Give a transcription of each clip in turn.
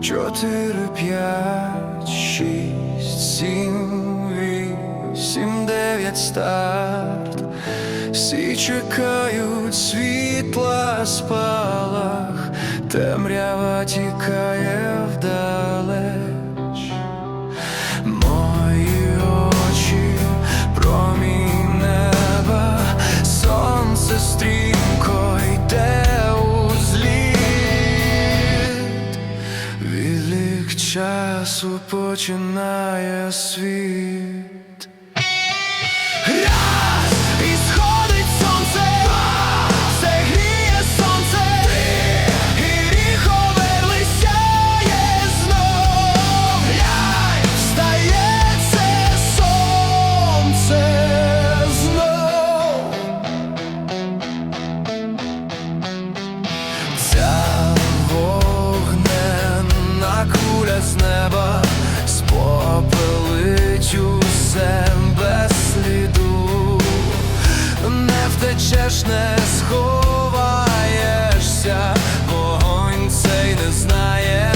чотири, п'ять, шість, сім, вісім, дев'ять старт. Всі чекають світла спалах, темрява тікає вдалеч. Мої очі, промінь сонце стрімко Відлік часу починає світ. Неба спопелить усе без сліду, не втечеш, не сховаєшся, вогонь цей не знає.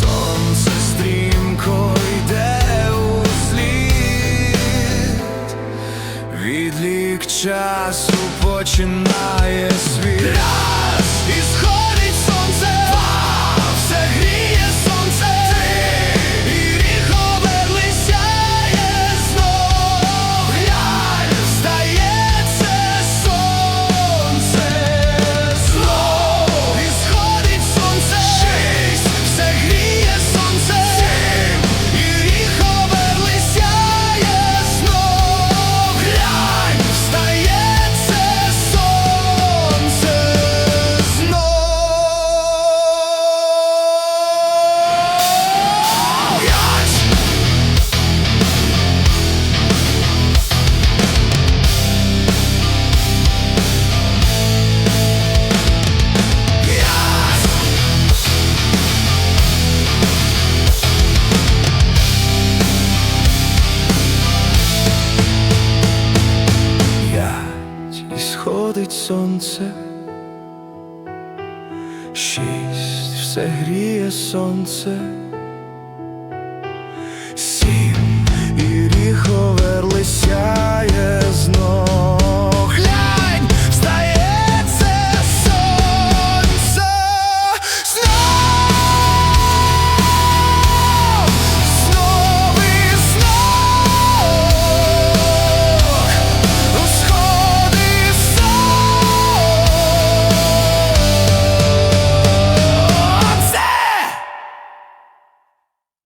Сонце стрімко йде у слід, Відлік часу починає світ сонце, шість все гріє сонце,